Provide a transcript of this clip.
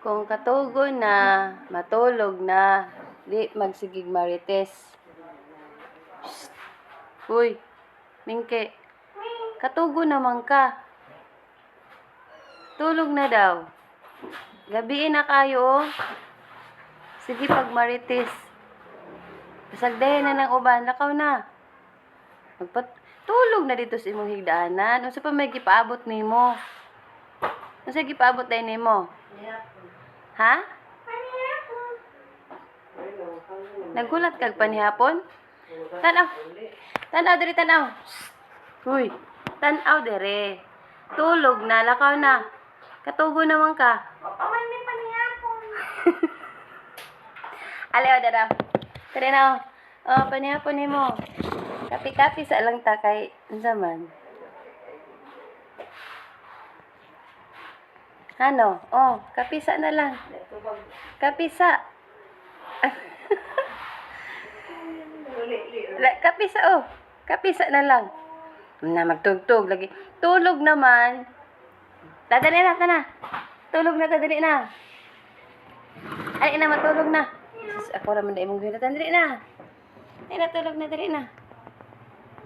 Kung katugo na, matulog na, di magsigig marites. Psst. Uy, Mingke, katugo naman ka. Tulog na daw. Gabiin na kayo, oh. Sige, pag marites. Pasagdahin na ng uban, lakaw na. Magpat tulog na dito sa imong higdaanan. Unsa pa may gipaabot nimo? Unsa gipaabot dai nimo? Ha? Nagulat kag panihapon? Tanaw. Tanaw diri tanaw. Uy, tanaw diri. Tulog na, lakaw na. Katugo naman ka. Paman may panihapon. Alayo dada. Tara na. Oh, panihapon nimo. Kapi-kapi sa lang ta kay unsa man. Ano? Oh, kapisa na lang. Kapisa. Kapisa oh. Kapisa na lang. Na magtugtog lagi. Tulog naman. Dadali na, na. Tulog na, dadali na. Ay, na, matulog na. Ako naman na imong gawin. Dali na. Ay, natulog na, dali na.